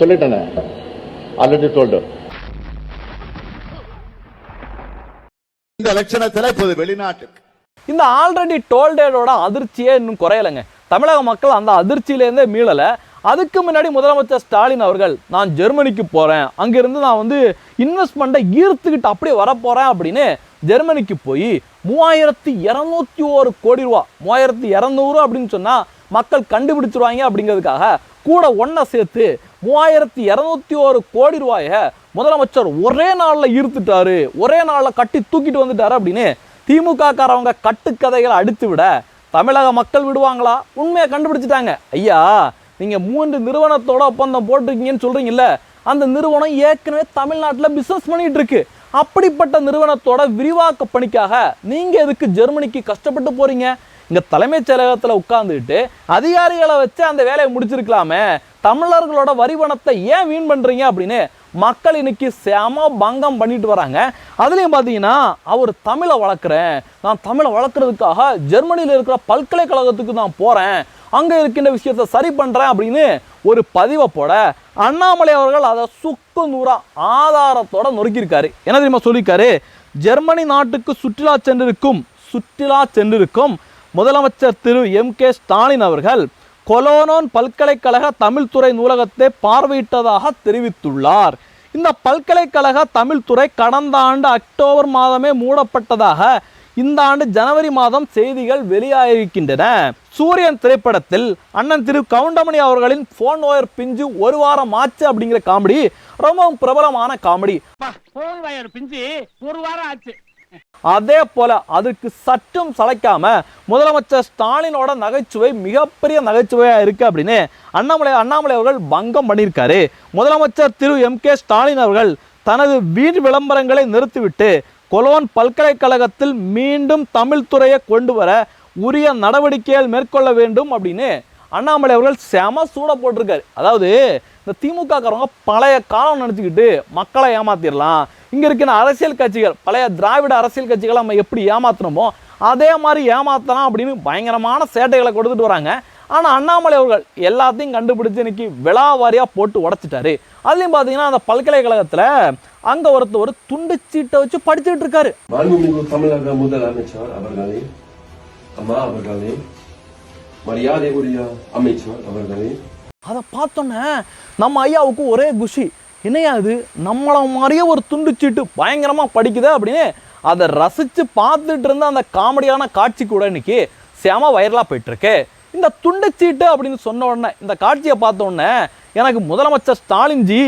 சொல்லிட்டேனே. Already told இந்த லட்சணத்துல இப்போது வெளிநாட்டுக்கு. இந்த ஆல்ரெடி டோல்டேடோட அதிர்ச்சியே இன்னும் குறையலைங்க. தமிழக மக்கள் அந்த அதிர்ச்சியிலேருந்தே மீளலை. அதுக்கு முன்னாடி முதலமைச்சர் ஸ்டாலின் அவர்கள் நான் ஜெர்மனிக்கு போகிறேன் அங்கேருந்து நான் வந்து இன்வெஸ்ட்மெண்ட்டை ஈர்த்துக்கிட்டு அப்படியே வரப்போகிறேன் அப்படின்னு ஜெர்மனிக்கு போய் மூவாயிரத்தி இரநூத்தி ஒரு கோடி ரூபா மூவாயிரத்தி இரநூறு அப்படின்னு சொன்னால் மக்கள் கண்டுபிடிச்சிருவாங்க அப்படிங்கிறதுக்காக கூட ஒன்றை சேர்த்து மூவாயிரத்தி இரநூத்தி ஒரு கோடி ரூபாயை முதலமைச்சர் ஒரே நாளில் ஈர்த்துட்டாரு. ஒரே நாளில் கட்டி தூக்கிட்டு வந்துட்டாரு அப்படின்னு திமுக காரவங்க கட்டுக்கதைகளை அடித்து விட தமிழக மக்கள் விடுவாங்களா? உண்மையை கண்டுபிடிச்சிட்டாங்க. ஐயா நீங்கள் மூன்று நிறுவனத்தோட ஒப்பந்தம் போட்டிருக்கீங்கன்னு சொல்கிறீங்கல்ல அந்த நிறுவனம் ஏற்கனவே தமிழ்நாட்டில் பிஸ்னஸ் பண்ணிட்டு இருக்கு. அப்படிப்பட்ட நிறுவனத்தோட விரிவாக்க பணிக்காக நீங்கள் எதுக்கு ஜெர்மனிக்கு கஷ்டப்பட்டு போறீங்க? இங்கே தலைமைச் செயலகத்தில் உட்காந்துக்கிட்டு அதிகாரிகளை வச்சு அந்த வேலையை முடிச்சிருக்கலாமே. தமிழர்களோட வரிவனத்தை ஏன் வீண் பண்ணுறீங்க அப்படின்னு மக்கள் இன்னைக்கு செம பங்கம் பண்ணிட்டு வராங்க. அதுலேயும் பார்த்தீங்கன்னா அவர் தமிழை வளர்க்குறேன். நான் தமிழை வளர்க்குறதுக்காக ஜெர்மனியில் இருக்கிற பல்கலைக்கழகத்துக்கு நான் போகிறேன் அங்கே இருக்கின்ற விஷயத்தை சரி பண்ணுறேன் அப்படின்னு ஒரு பதிவை போட அண்ணாமலை அவர்கள் அதை சுக்கு நூறாக ஆதாரத்தோட நொறுக்கியிருக்காரு. என்ன தெரியுமா சொல்லியிருக்காரு? ஜெர்மனி நாட்டுக்கு சுற்றுலா சென்றிருக்கும் சுற்றுலா சென்றிருக்கும். முதலமைச்சர் திரு எம் கே ஸ்டாலின் அவர்கள் கொலோனோன் பல்கலைக்கழக தமிழ்துறை நூலகத்தை பார்வையிட்டதாக தெரிவித்துள்ளார். இந்த பல்கலைக்கழக தமிழ்துறை கடந்த ஆண்டு அக்டோபர் மாதமே மூடப்பட்டதாக இந்த ஆண்டு ஜனவரி மாதம் செய்திகள் வெளியாகிருக்கின்றன சூரியன் திரைப்படத்தில் அண்ணன் திரு கவுண்டமணி அவர்களின் போன் ஒயர் பிஞ்சு ஒரு வாரம் ஆச்சு அப்படிங்கிற காமெடி ரொம்பவும் பிரபலமான காமெடி. போன் பிஞ்சு ஒரு வாரம் ஆச்சு. அதே போல அதுக்கு சற்றும் சளைக்காம முதலமைச்சர் ஸ்டாலினோட நகைச்சுவை மிகப்பெரிய நகைச்சுவையா இருக்கு அப்படின்னு அண்ணாமலை அண்ணாமலை அவர்கள் பங்கம் பண்ணியிருக்காரு. முதலமைச்சர் திரு எம் கே ஸ்டாலின் அவர்கள் தனது வீண் விளம்பரங்களை நிறுத்திவிட்டு கொலோன் பல்கலைக்கழகத்தில் மீண்டும் தமிழ் துறையை கொண்டு வர உரிய நடவடிக்கைகள் மேற்கொள்ள வேண்டும் அப்படின்னு அண்ணாமலை அவர்கள் செம சூட போட்டிருக்காரு. அதாவது இந்த திமுக காரவங்க பழைய காலம் நினச்சிக்கிட்டு மக்களை ஏமாத்திடலாம் இங்கே இருக்கிற அரசியல் கட்சிகள் பழைய திராவிட அரசியல் கட்சிகளை நம்ம எப்படி ஏமாத்தினோமோ அதே மாதிரி ஏமாத்தலாம் அப்படின்னு பயங்கரமான சேட்டைகளை கொடுத்துட்டு வராங்க. ஆனால் அண்ணாமலை அவர்கள் எல்லாத்தையும் கண்டுபிடிச்சு இன்னைக்கு விழாவாரியாக போட்டு உடைச்சிட்டாரு. அதுலேயும் பார்த்தீங்கன்னா அந்த பல்கலைக்கழகத்தில் அங்கே ஒருத்தர் ஒரு துண்டு சீட்டை வச்சு படிச்சுட்டு இருக்காரு. தமிழக முதலமைச்சர் அவர்களே அம்மா அவர்களே மரியாதை உரிய அமைச்சர் அவர்களே. அதை பார்த்தோன்னே நம்ம ஐயாவுக்கு ஒரே குஷி. என்னையா இது? நம்மள மாதிரியே ஒரு துண்டு சீட்டு பயங்கரமாக படிக்குதே அப்படின்னு அதை ரசித்து பார்த்துட்டு இருந்த அந்த காமெடியான காட்சி கூட இன்னைக்கு செம வைரலாக போயிட்டுருக்கு. இந்த துண்டுச்சீட்டு அப்படின்னு சொன்ன உடனே இந்த காட்சியை பார்த்த உடனே எனக்கு முதலமைச்சர் ஸ்டாலின்ஜி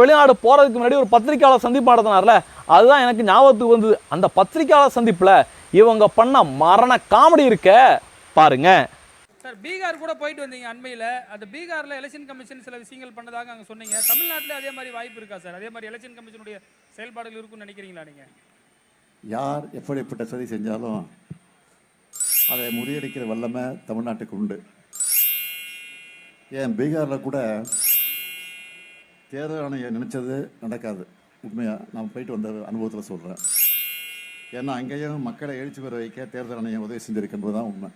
வெளிநாடு போகிறதுக்கு முன்னாடி ஒரு பத்திரிகையாளர் சந்திப்பு நடத்தினார்ல அதுதான் எனக்கு ஞாபகத்துக்கு வந்தது. அந்த பத்திரிக்கையாளர் சந்திப்பில் இவங்க பண்ண மரண காமெடி இருக்க பாருங்க. சார் பீகார் கூட போயிட்டு வந்தீங்க அண்மையில். அந்த பீகாரில் எலெக்ஷன் கமிஷன் சில விஷயங்கள் பண்ணதாக அங்கே சொன்னீங்க. தமிழ்நாட்டில் அதே மாதிரி வாய்ப்பு இருக்கா சார்? அதே மாதிரி எலெக்ஷன் கமிஷனுடைய செயல்பாடுகள் இருக்கும்னு நினைக்கிறீங்களா நீங்கள் யார் எப்படிப்பட்ட சதி செஞ்சாலும் அதை முறியடிக்கிற வல்லமை தமிழ்நாட்டுக்கு உண்டு. ஏன் பீகாரில் கூட தேர்தல் ஆணையம் நினச்சது நடக்காது. உண்மையாக நான் போயிட்டு வந்த அனுபவத்தில் சொல்கிறேன் ஏன்னா அங்கேயும் மக்களை எழுச்சி பெற வைக்க தேர்தல் ஆணையம் உதவி செஞ்சுருக்கின்றது தான் உண்மை.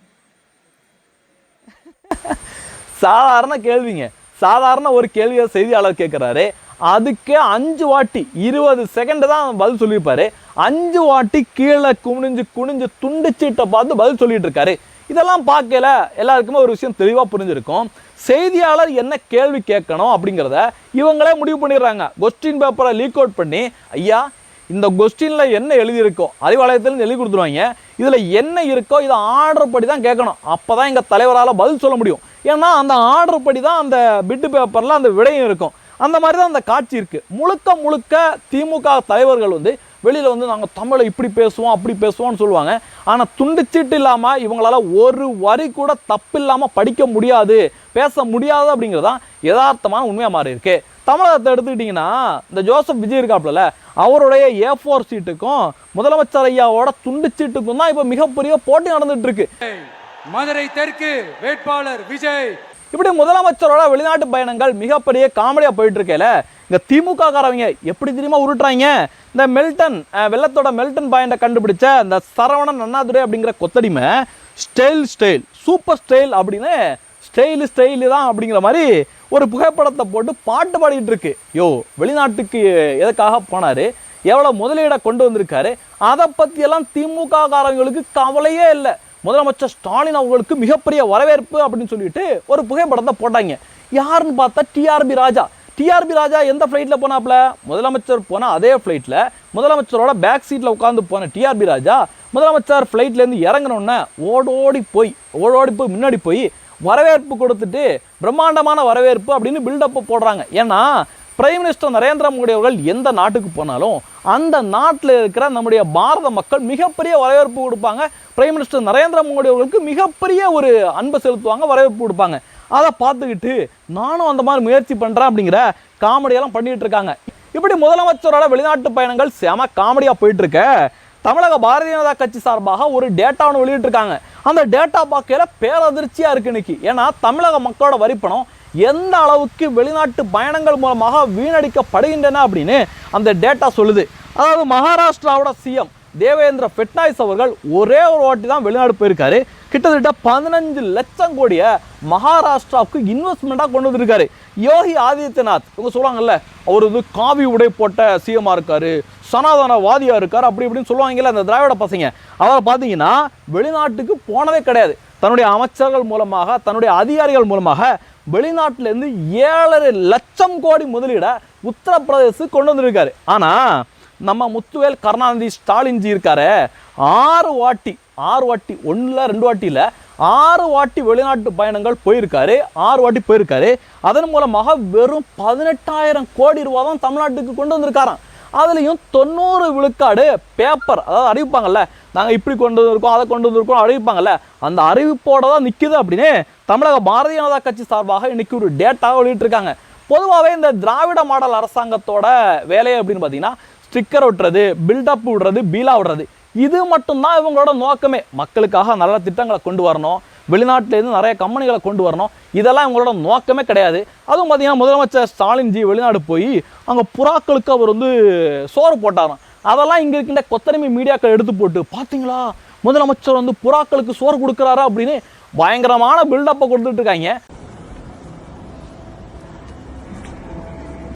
சாதாரண கேள்விங்க. சாதாரண ஒரு கேள்வியை செய்தியாளர் கேட்குறாரு. அதுக்கே அஞ்சு வாட்டி இருபது செகண்டு தான் பதில் சொல்லியிருப்பாரு. அஞ்சு வாட்டி கீழே குனிஞ்சு குனிஞ்சு துண்டு சீட்டை பார்த்து பதில் சொல்லிட்டு இருக்காரு இதெல்லாம் பார்க்கல. எல்லாருக்குமே ஒரு விஷயம் தெளிவாக புரிஞ்சிருக்கும். செய்தியாளர் என்ன கேள்வி கேட்கணும் அப்படிங்கிறத இவங்களே முடிவு பண்ணிடுறாங்க. கொஸ்டின் பேப்பரை லீக் அவுட் பண்ணி ஐயா இந்த கொஸ்டினில் என்ன எழுதியிருக்கோ அறிவாலயத்துலேருந்து எழுதி கொடுத்துருவாங்க. இதில் என்ன இருக்கோ இதை ஆர்டர் படி தான் கேட்கணும். அப்போ தான் எங்கள் தலைவரால் பதில் சொல்ல முடியும். ஏன்னா அந்த ஆர்டர் படி தான் அந்த பிட்டு பேப்பரில் அந்த விடையும் இருக்கும். அந்த மாதிரி தான் அந்த காட்சி இருக்குது முழுக்க முழுக்க திமுக தலைவர்கள் வந்து வெளியில் வந்து நாங்கள் தமிழை இப்படி பேசுவோம் அப்படி பேசுவோம்னு சொல்லுவாங்க. ஆனால் துண்டுச்சீட்டு இல்லாமல் இவங்களால ஒரு வரி கூட தப்பு இல்லாமல் படிக்க முடியாது. பேச முடியாது அப்படிங்கிறது தான் யதார்த்தமான உண்மையாக மாறி இருக்குது தமிழகத்தை எடுத்துக்கிட்டிங்கன்னா இந்த ஜோசப் விஜய் இருக்காப்புல அவருடைய ஏ ஃபோர் சீட்டுக்கும் முதலமைச்சர் ஐயாவோட துண்டு சீட்டுக்கும் தான் இப்போ மிகப்பெரிய போட்டி நடந்துட்டு இருக்கு மதுரை தெற்கு வேட்பாளர் விஜய். இப்படி முதலமைச்சரோட வெளிநாட்டு பயணங்கள் மிகப்பெரிய காமெடியாக போயிட்டு இருக்கேல இந்த திமுக காரவங்க எப்படி தெரியுமா உருட்டுறாங்க? இந்த மெல்டன் வெள்ளத்தோட மெல்டன் பாயிண்டை கண்டுபிடிச்ச இந்த சரவணன் அண்ணாதுரை அப்படிங்கிற கொத்தடிமை ஸ்டைல் ஸ்டைல் சூப்பர் ஸ்டைல் அப்படின்னு ஸ்டைலு ஸ்டைலு தான் அப்படிங்கிற மாதிரி ஒரு புகைப்படத்தை போட்டு பாட்டு பாடிட்டு இருக்கு. யோ வெளிநாட்டுக்கு எதுக்காக போனார்? எவ்வளோ முதலீடை கொண்டு வந்திருக்காரு? அதை பற்றியெல்லாம் திமுக காரங்களுக்கு கவலையே இல்லை. முதலமைச்சர் ஸ்டாலின் அவங்களுக்கு மிகப்பெரிய வரவேற்பு அப்படின்னு சொல்லிட்டு ஒரு புகைப்படத்தை போட்டாங்க. யாருன்னு பார்த்தா டிஆர்பி ராஜா. டிஆர்பி ராஜா எந்த ஃப்ளைட்டில் போனாப்ல முதலமைச்சர் போனால் அதே ஃப்ளைட்டில் முதலமைச்சரோட பேக் சீட்டில் உட்காந்து போன டிஆர்பி ராஜா முதலமைச்சர் ஃப்ளைட்லேருந்து இறங்கினோன்னே ஓடோடி போய் ஓடோடி போய் முன்னாடி போய் வரவேற்பு கொடுத்துட்டு பிரம்மாண்டமான வரவேற்பு அப்படின்னு பில்டப்பை போடுறாங்க. ஏன்னா பிரைம் மினிஸ்டர் நரேந்திர மோடி அவர்கள் எந்த நாட்டுக்கு போனாலும் அந்த நாட்டில் இருக்கிற நம்முடைய பாரத மக்கள் மிகப்பெரிய வரவேற்பு கொடுப்பாங்க. பிரைம் மினிஸ்டர் நரேந்திர மோடி அவர்களுக்கு மிகப்பெரிய ஒரு அன்பை செலுத்துவாங்க வரவேற்பு கொடுப்பாங்க. அதை பார்த்துக்கிட்டு நானும் அந்த மாதிரி முயற்சி பண்ணுறேன் அப்படிங்கிற காமெடியெல்லாம் பண்ணிகிட்டு இருக்காங்க. இப்படி முதலமைச்சரோட வெளிநாட்டு பயணங்கள் செம காமெடியாக போயிட்டுருக்க தமிழக பாரதிய ஜனதா கட்சி சார்பாக ஒரு டேட்டா ஒன்று வெளியிட்டிருக்காங்க. அந்த டேட்டா பார்க்கையில் பேரதிர்ச்சியாக இருக்கு இன்னைக்கு. ஏன்னா தமிழக மக்களோட வரிப்பணம் எந்த அளவுக்கு வெளிநாட்டு பயணங்கள் மூலமாக வீணடிக்கப்படுகின்றன அப்படின்னு அந்த டேட்டா சொல்லுது. அதாவது மகாராஷ்டிராவோட சிஎம் தேவேந்திர ஃபெட்னாய்ஸ் அவர்கள் ஒரே ஒரு வாட்டி தான் வெளிநாடு போயிருக்காரு. கிட்டத்தட்ட பதினஞ்சு லட்சம் கோடியை மகாராஷ்டிராவுக்கு இன்வெஸ்ட்மெண்ட்டாக கொண்டு வந்திருக்காரு. யோகி ஆதித்யநாத் இவங்க சொல்லுவாங்கல்ல அவர் வந்து காவி உடை போட்ட சிஎம்மாக இருக்கார் சனாதனவாதியாக இருக்கார் அப்படி இப்படின்னு சொல்லுவாங்கல்ல அந்த திராவிட பசங்க. அவரை பார்த்தீங்கன்னா வெளிநாட்டுக்கு போனதே கிடையாது. தன்னுடைய அமைச்சர்கள் மூலமாக தன்னுடைய அதிகாரிகள் மூலமாக வெளிநாட்டிலேருந்து ஏழரை லட்சம் கோடி முதலீடை உத்தரப்பிரதேசத்துக்கு கொண்டு வந்திருக்காரு. ஆனால் நம்ம முத்துவேல் கருணாநிதி ஸ்டாலின்ஜி இருக்காரு ஆறு வாட்டி ஆறு வாட்டி ஒன்றில் ரெண்டு வாட்டியில் ஆறு வாட்டி வெளிநாட்டு பயணங்கள் போயிருக்காரு ஆறு வாட்டி போயிருக்காரு. அதன் மூலமாக வெறும் பதினெட்டாயிரம் கோடி ரூபா தான் தமிழ்நாட்டுக்கு கொண்டு வந்திருக்காராம். அதுலேயும் தொண்ணூறு விழுக்காடு பேப்பர் அதாவது அறிவிப்பாங்கல்ல நாங்கள் இப்படி கொண்டு வந்திருக்கோம் அதை கொண்டு வந்திருக்கோம் அறிவிப்பாங்கல்ல அந்த அறிவிப்போட தான் நிற்குது அப்படின்னு தமிழக பாரதிய ஜனதா கட்சி சார்பாக இன்னைக்கு ஒரு டேட்டாவை வெளியிட்டிருக்காங்க. பொதுவாகவே இந்த திராவிட மாடல் அரசாங்கத்தோட வேலை அப்படின்னு பார்த்தீங்கன்னா ஸ்டிக்கர் ஒட்டுறது பில்டப் விடுறது பீலா விடுறது. இது மட்டும்தான் இவங்களோட நோக்கமே. மக்களுக்காக நல்ல திட்டங்களை கொண்டு வரணும். வெளிநாட்டிலேருந்து நிறைய கம்பெனிகளை கொண்டு வரணும். இதெல்லாம் இவங்களோட நோக்கமே கிடையாது. அதுவும் பார்த்தீங்கன்னா முதலமைச்சர் ஸ்டாலின்ஜி வெளிநாடு போய் அங்கே புறாக்களுக்கு அவர் வந்து சோறு போட்டாராம். அதெல்லாம் இங்கே இருக்கின்ற கொத்தரிமை மீடியாக்கள் எடுத்து போட்டு பார்த்தீங்களா முதலமைச்சர் வந்து புறாக்களுக்கு சோறு கொடுக்குறாரா? அப்படின்னு பயங்கரமான பில்டப்பை கொடுத்துட்டு இருக்காங்க.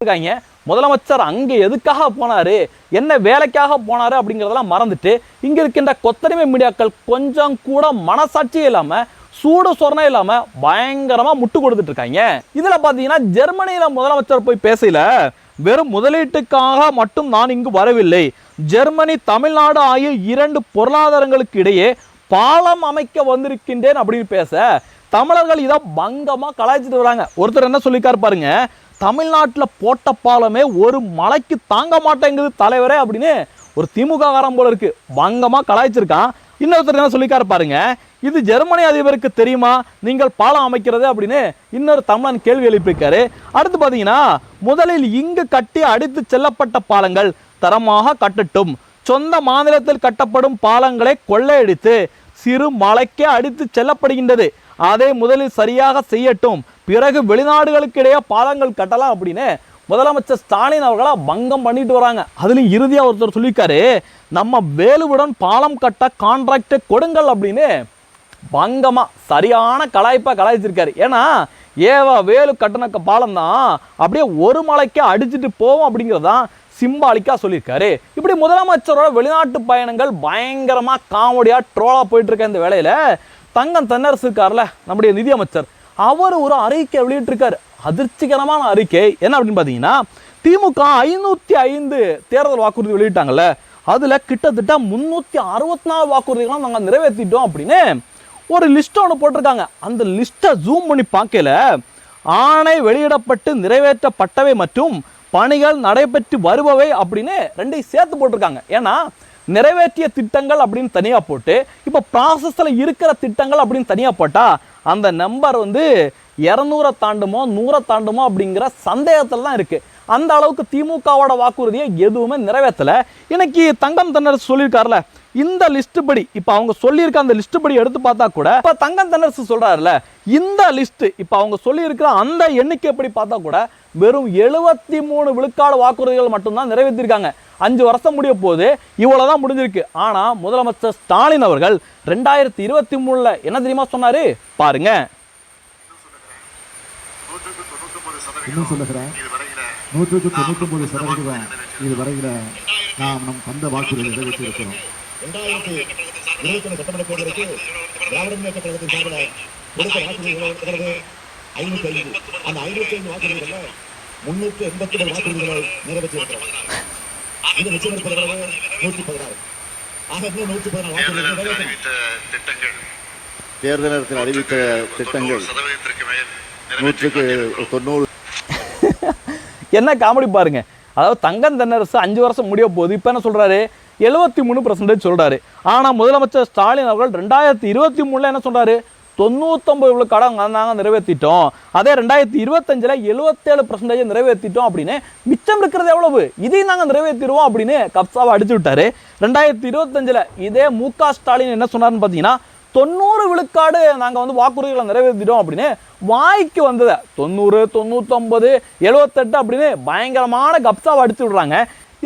இருக்காங்க. முதலமைச்சர் அங்கே எதுக்காக போனாரு? என்ன வேலைக்காக போனாரு அப்படிங்கிறதெல்லாம் மறந்துட்டு இங்கே இருக்கின்ற கொத்தடிமை மீடியாக்கள் கொஞ்சம் கூட மனசாட்சி இல்லாமல் சூடு சொரணை இல்லாமல் பயங்கரமாக முட்டு கொடுத்துட்டு இருக்காங்க. இதில் பார்த்தீங்கன்னா ஜெர்மனியில் முதலமைச்சர் போய் பேசல வெறும் முதலீட்டுக்காக மட்டும் நான் இங்கு வரவில்லை. ஜெர்மனி தமிழ்நாடு ஆகிய இரண்டு பொருளாதாரங்களுக்கு இடையே பாலம் அமைக்க வந்திருக்கின்றேன் அப்படின்னு பேச தமிழர்கள் இதை பங்கமாக கலாய்ச்சிட்டு வராங்க. ஒருத்தர் என்ன சொல்லிக்காரு பாருங்க தமிழ்நாட்டில் போட்ட பாலமே ஒரு மலைக்கு தாங்க மாட்டேங்குது தலைவரே அப்படின்னு ஒரு திமுக காரம் போல இருக்கு. வங்கமாக கலாய்ச்சிருக்கான். இன்னொருத்தர் என்ன சொல்லிக்காரு பாருங்க இது ஜெர்மனி அதிபருக்கு தெரியுமா? நீங்கள் பாலம் அமைக்கிறது அப்படின்னு இன்னொரு தமிழன் கேள்வி எழுப்பியிருக்காரு. அடுத்து பார்த்தீங்கன்னா முதலில் இங்கு கட்டி அடித்து செல்லப்பட்ட பாலங்கள் தரமாக கட்டட்டும். சொந்த மாநிலத்தில் கட்டப்படும் பாலங்களை கொள்ளையடித்து சிறு மலைக்கே அடித்து செல்லப்படுகின்றது. அதை முதலில் சரியாக செய்யட்டும். பிறகு வெளிநாடுகளுக்கு இடையே பாலங்கள் கட்டலாம் அப்படின்னு முதலமைச்சர் ஸ்டாலின் அவர்களா பங்கம் பண்ணிட்டு வராங்க. அதுலேயும் இறுதியாக ஒருத்தர் சொல்லியிருக்காரு நம்ம வேலுவுடன் பாலம் கட்ட கான்ட்ராக்டை கொடுங்கள் அப்படின்னு பங்கமாக சரியான கலாய்ப்பாக கலாய்ச்சிருக்காரு. ஏன்னா ஏவா வேலு கட்டணக்க பாலம் தான் அப்படியே ஒரு மலைக்கே அடிச்சுட்டு போவோம் அப்படிங்கிறதான் சிம்பாலிக்காக சொல்லியிருக்காரு. இப்படி முதலமைச்சரோட வெளிநாட்டு பயணங்கள் பயங்கரமாக காமெடியாக ட்ரோலாக போயிட்டுருக்க இந்த வேலையில் தங்கம் தென்னரசு இருக்கார்ல நம்முடைய நிதியமைச்சர். அவர் ஒரு அறிக்கை வெளியிட்டிருக்கார். அதிர்ச்சிகரமான அறிக்கை. என்ன அப்படின்னு பார்த்தீங்கன்னா திமுக ஐநூற்றி ஐந்து தேர்தல் வாக்குறுதி வெளியிட்டாங்கல்ல அதில் கிட்டத்தட்ட முந்நூற்றி அறுபத்தி நாலு வாக்குறுதிகளும் நாங்கள் நிறைவேற்றிட்டோம் அப்படின்னு ஒரு லிஸ்ட் ஒன்று போட்டிருக்காங்க. அந்த லிஸ்ட்டை ஜூம் பண்ணி பார்க்கல ஆணை வெளியிடப்பட்டு நிறைவேற்றப்பட்டவை மற்றும் பணிகள் நடைபெற்று வருபவை அப்படின்னு ரெண்டையும் சேர்த்து போட்டிருக்காங்க. ஏன்னா நிறைவேற்றிய திட்டங்கள் அப்படின்னு தனியாக போட்டு இப்போ ப்ராசஸில் இருக்கிற திட்டங்கள் அப்படின்னு தனியாக போட்டால் அந்த நம்பர் வந்து இரநூறை தாண்டுமோ நூறை தாண்டுமோ அப்படிங்கிற சந்தேகத்தில் தான் இருக்குது அந்த அளவுக்கு திமுகவோட வாக்குறுதியை எதுவுமே நிறைவேற்றலை. இன்னைக்கு தங்கம் தென்னரசு சொல்லியிருக்காருல இந்த லிஸ்ட் படி இப்போ அவங்க சொல்லியிருக்க அந்த லிஸ்ட் படி எடுத்து பார்த்தா கூட இப்போ தங்கம் தென்னரசு சொல்றாருல இந்த லிஸ்ட் இப்போ அவங்க சொல்லியிருக்கிற அந்த எண்ணிக்கை படி பார்த்தா கூட வெறும் எழுபத்தி மூணு விழுக்காடு வாக்குறுதிகள் மட்டும்தான் நிறைவேற்றிருக்காங்க. அஞ்சு வருஷம் முடிய போது இவ்வளவுதான் முடிஞ்சிருக்கு. ஆனா முதலமைச்சர் ஸ்டாலின் அவர்கள் ரெண்டாயிரத்தி இருபத்தி மூணுல என்ன தெரியுமா சொன்னாரு? பாருங்க. சொல்லுகிறேன் நூற்றுக்கு தொண்ணூத்தொன்பது சதவீதம் இது வரையில நாம் நம் தந்த வாக்குறுதியை நிறைவேற்றி இருக்கிறோம் ரெண்டாயிரத்தி இருபத்தி ஒன்று சட்டமன்ற தேர்தலுக்கு திராவிட முன்னேற்ற கழகத்தின் சார்பில் கொடுத்த வாக்குறுதிகள் ஐந்து. அந்த ஐந்து எண்பத்தி வாக்குறுதிகளை இது நிச்சயம் இருப்பது நூற்றி பதினாறு ஆக இன்னும் நூற்றி பதினாறு வாக்குறுதிகள் நிறைவேற்றணும். தேர்தல் நேரத்தில் அறிவித்த திட்டங்கள் நூற்றுக்கு தொண்ணூறு என்ன காமெடி பாருங்க. அதாவது தங்கம் தென்னரசு அஞ்சு வருஷம் முடிய போகுது. இப்போ என்ன சொல்கிறாரு எழுபத்தி மூணு பர்சன்டேஜ் சொல்கிறாரு ஆனால் முதலமைச்சர் ஸ்டாலின் அவர்கள் ரெண்டாயிரத்தி இருபத்தி மூணில் என்ன சொல்கிறாரு தொண்ணூத்தொம்பது கடன் நாங்கள் நிறைவேற்றிட்டோம் அதே ரெண்டாயிரத்தி இருபத்தஞ்சில் எழுபத்தேழு பர்சன்டேஜ் நிறைவேற்றிட்டோம் அப்படின்னு மிச்சம் இருக்கிறது எவ்வளவு? இதையும் நாங்கள் நிறைவேற்றிடுவோம் அப்படின்னு கப்சாவை அடிச்சு விட்டாரு. ரெண்டாயிரத்தி இருபத்தஞ்சில் இதே மு க ஸ்டாலின் என்ன சொன்னாருன்னு பார்த்தீங்கன்னா தொண்ணூறு விழுக்காடு நாங்கள் வந்து வாக்குறுதிகளை நிறைவேற்றிட்டோம் அப்படின்னு வாய்க்கு வந்ததை தொண்ணூறு தொண்ணூத்தொம்பது எழுபத்தெட்டு அப்படின்னு பயங்கரமான கப்சாவை அடித்து விடுறாங்க.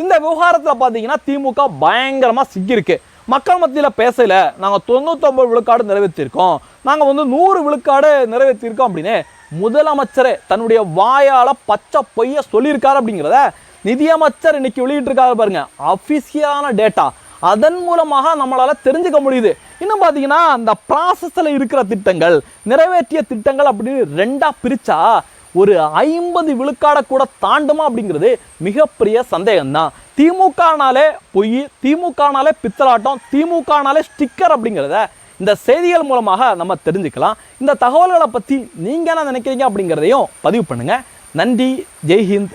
இந்த விவகாரத்தில் பார்த்தீங்கன்னா திமுக பயங்கரமாக சிக்கியிருக்கு. மக்கள் மத்தியில் பேசல நாங்கள் தொண்ணூத்தொம்பது விழுக்காடு நிறைவேற்றியிருக்கோம் நாங்கள் வந்து நூறு விழுக்காடு நிறைவேற்றியிருக்கோம் அப்படின்னு முதலமைச்சரே தன்னுடைய வாயால் பச்சை பொய்ய சொல்லியிருக்காரு அப்படிங்கிறத நிதியமைச்சர் இன்னைக்கு வெளியிட்டிருக்காரு பாருங்க அஃபிஷியலான டேட்டா அதன் மூலமாக நம்மளால் தெரிஞ்சுக்க முடியுது. இன்னும் பார்த்தீங்கன்னா அந்த ப்ராசஸில் இருக்கிற திட்டங்கள் நிறைவேற்றிய திட்டங்கள் அப்படின்னு ரெண்டாக பிரித்தா ஒரு ஐம்பது விழுக்காடை கூட தாண்டுமா அப்படிங்கிறது மிகப்பெரிய சந்தேகம்தான். திமுகனாலே பொய் திமுகனாலே பித்தலாட்டம் திமுகனாலே ஸ்டிக்கர் அப்படிங்கிறத இந்த செய்திகள் மூலமாக நம்ம தெரிஞ்சுக்கலாம். இந்த தகவல்களை பற்றி நீங்கள் என்ன நினைக்கிறீங்க அப்படிங்கிறதையும் பதிவு பண்ணுங்கள் நன்றி ஜெய்ஹிந்த்.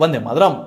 வந்தே மதுரம்.